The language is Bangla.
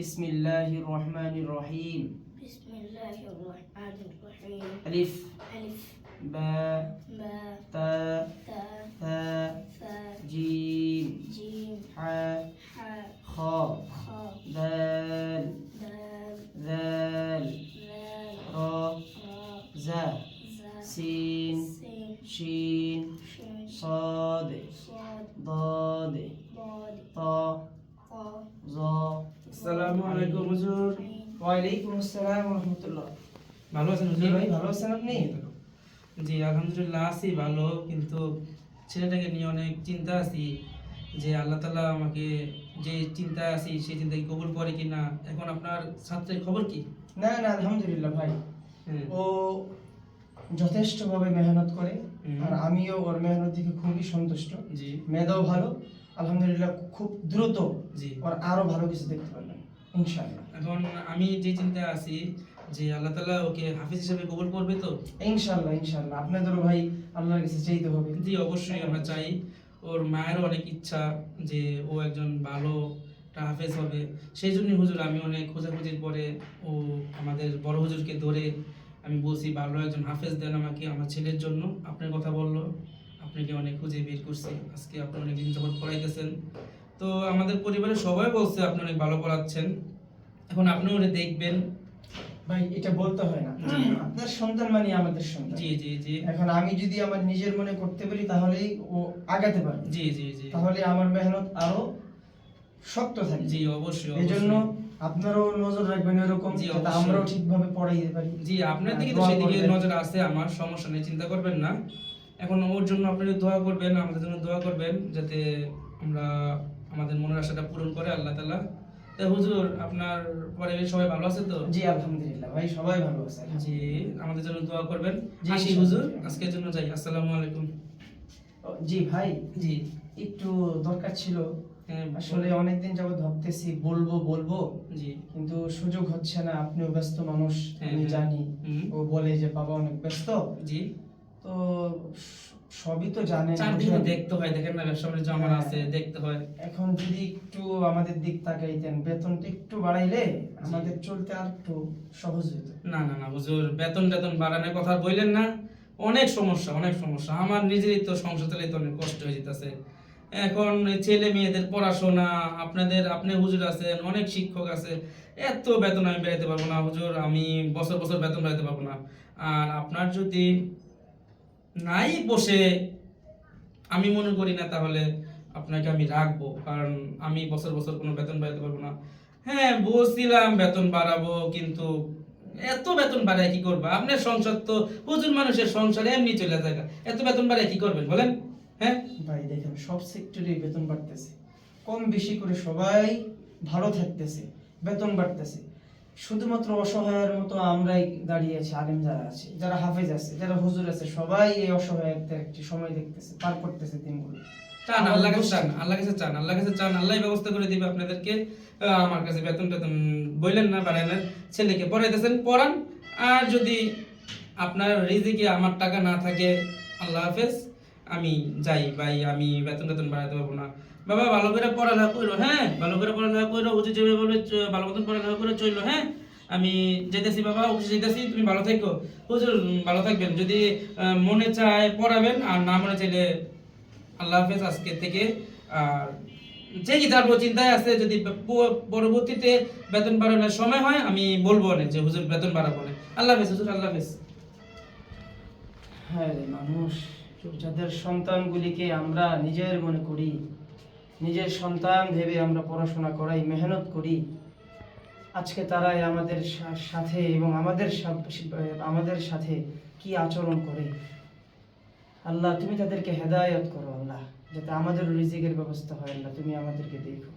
بسم الله الرحمن الرحيم. بسم الله الرحمن الرحيم. ألف. ألف. باء. باء. تاء হুজুর ওয়ালাইকুম আসসালাম রহমতুল্লাহ ভালো আছেন হুজুর ভাই? ভালো আছেন আপনি? জি আলহামদুলিল্লাহ আছি ভালো কিন্তু ছেলেটাকে নিয়ে অনেক চিন্তা আছি যে আল্লাহ তালা আমাকে যে চিন্তায় আছি সেই চিন্তাকে কবুল করে কি না এখন আপনার ছাত্রের খবর কি? না না আলহামদুলিল্লাহ ভাই। হ্যাঁ। ও যথেষ্টভাবে মেহনত করে। আর আমিও ওর মেহনত দেখে খুবই সন্তুষ্ট। জি। মেধাও ভালো আলহামদুলিল্লাহ খুব দ্রুত জি। ওর আরও ভালো কিছু দেখতে পারবেন ইনশাআল্লাহ। এখন আমি যে চিন্তায় আছি যে আল্লাহ তালা ওকে হাফিজ হিসেবে কবুল করবে তো? ইনশাআল্লাহ ইনশাআল্লাহ। আপনাদেরও ভাই আল্লাহর কাছে চাইতে হবে। জি অবশ্যই আমরা চাই। ওর মায়েরও অনেক ইচ্ছা যে ও একজন ভালো হাফেজ হবে। সেই জন্যই হুজুর আমি অনেক খোঁজাখুঁজির পরে ও আমাদের বড় হুজুরকে ধরে আমি বলছি ভালো একজন হাফেজ দেন আমাকে আমার ছেলের জন্য। আপনার কথা বলল। আপনাকে অনেক খুঁজে বের করছি। আজকে আপনি অনেক দিন যাবত পড়াইতেছেন। তো আমাদের পরিবারের সবাই বলছে আপনি অনেক ভালো পড়াচ্ছেন। এখন আপনি ওরে দেখবেন। ভাই এটা বলতে হয় না। আপনার সন্তান মানে আমাদের সন্তান। জি জি জি। এখন আমি যদি আমার নিজের মনে করতে পারি তাহলেই ও আগাতে পারবে। জি জি জি। তাহলে আমার মেহনত আরও শক্ত থাকবে। জি অবশ্যই এই জন্য আপনারও নজর রাখবেন এরকম যাতে আমরাও ঠিকভাবে পড়াইতে পারি। জি আপনার দিকে তো সেদিকে নজর আছে আমার সমস্যা নেই চিন্তা করবেন না। এখন ওর জন্য আপনি দোয়া করবেন আমাদের জন্য দোয়া করবেন যাতে আমরা আমাদের মনের আশাটা পূরণ করে আল্লাহ তালা তা হুজুর আপনার পরিবারের সবাই ভালো আছে তো? জি আলহামদুলিল্লাহ ভাই সবাই ভালো আছে। জি আমাদের জন্য দোয়া করবেন। জি, হুজুর আজকের জন্য যাই। আসসালামু আলাইকুম। জি ভাই জি। একটু দরকার ছিল। হ্যাঁ আসলে অনেকদিন যাবত ভাবতেছি বলব বলব। জি। কিন্তু সুযোগ হচ্ছে না আপনিও ব্যস্ত মানুষ হ্যাঁ, আমি হ্যাঁ। জানি। ও বলে যে বাবা অনেক ব্যস্ত। জি। তো সবই তো জানেন চারদিকে। দেখতে হয় দেখেন না ব্যবসা বাণিজ্য আমার হ্যাঁ। আছে দেখতে হয়। এখন যদি একটু আমাদের দিক তাকাইতেন বেতনটা একটু বাড়াইলে আমাদের চলতে আর একটু সহজ হতো না না না হুজুর বেতন টেতন বাড়ানোর কথা বললেন না। অনেক সমস্যা অনেক সমস্যা। আমার নিজেরই তো সংসার চালাইতে অনেক কষ্ট হয়ে যেতেছে। এখন ছেলে মেয়েদের পড়াশোনা আপনাদের আপনি হুজুর আছেন অনেক শিক্ষক আছে। এত বেতন আমি বেড়াইতে পারব না হুজুর আমি বছর বছর বেতন বাড়াইতে পারব না। আর আপনার যদি নাই বসে। আমি মনে করি না তাহলে আপনাকে আমি রাখব, কারণ আমি বছর বছর কোনো বেতন বাড়াতে পারব না। হ্যাঁ বলছিলাম বেতন বাড়াবো, কিন্তু এত বেতন বাড়ায় কি করব? আপনার সংসার তো প্রচুর মানুষের সংসার, এমনি চলে যায় এত বেতন বাড়ায় কি করবেন, বলেন? হ্যাঁ? ভাই, দেখেন, সব সেক্টরে বেতন বাড়তেছে। কম বেশি করে সবাই ভালো থাকতেছে, বেতন বাড়তেছে। শুধুমাত্র অসহায়ের মতো আমরাই দাঁড়িয়ে আছি, আলেম যারা আছে, যারা হাফেজ আছে, যারা হুজুর আছে, সবাই এই অসহায়ত্বের একটি সময় দেখতেছে, পার করতেছে দিনগুলো। চান আল্লাহ কাছে চান আল্লাহ কাছে চান আল্লাহ কাছে চান, আল্লাহ ব্যবস্থা করে দিবে আপনাদেরকে। আমার কাছে বেতন টেতন বললেন না বাড়ালেন ছেলেকে পড়াইতেছেন, পড়ান। আর যদি আপনার রিজিকে আমার টাকা না থাকে, আল্লাহ হাফেজ। আমি যাই, ভাই, আমি বেতন টেতন বাড়াতে পারব না। বাবা, ভালো করে পড়ালেখা করো হ্যাঁ? ভালো করে পড়ালেখা করো, উচিত যেভাবে বলবে চ- ভালো মতন পড়ালেখা করে চলল হ্যাঁ? আমি যেতেছি, বাবা অফিসে যেতেছি, তুমি ভালো থাকো। হুজুর ভালো থাকবেন। যদি মনে চায় পড়াবেন, আর না মনে চাইলে আল্লাহ হাফেজ আজকে থেকে আর যে তারপর চিন্তায় আছে, যদি পরবর্তীতে বেতন বাড়ানোর সময় হয়, আমি বলব না যে, হুজুর, বেতন বাড়াবো না আল্লাহ হাফেজ, হুজুর, আল্লাহ হাফেজ। হ্যাঁ মানুষ। যাদের সন্তানগুলিকে আমরা নিজের মনে করি, নিজের সন্তান ভেবে আমরা পড়াশোনা করাই, মেহনত করি, আজকে তারাই আমাদের সাথে এবং আমাদের আমাদের সাথে কি আচরণ করে। আল্লাহ, তুমি তাদেরকে হেদায়ত করো আল্লাহ, যাতে আমাদের রিজিকের ব্যবস্থা হয় আল্লাহ, তুমি আমাদেরকে দেখো।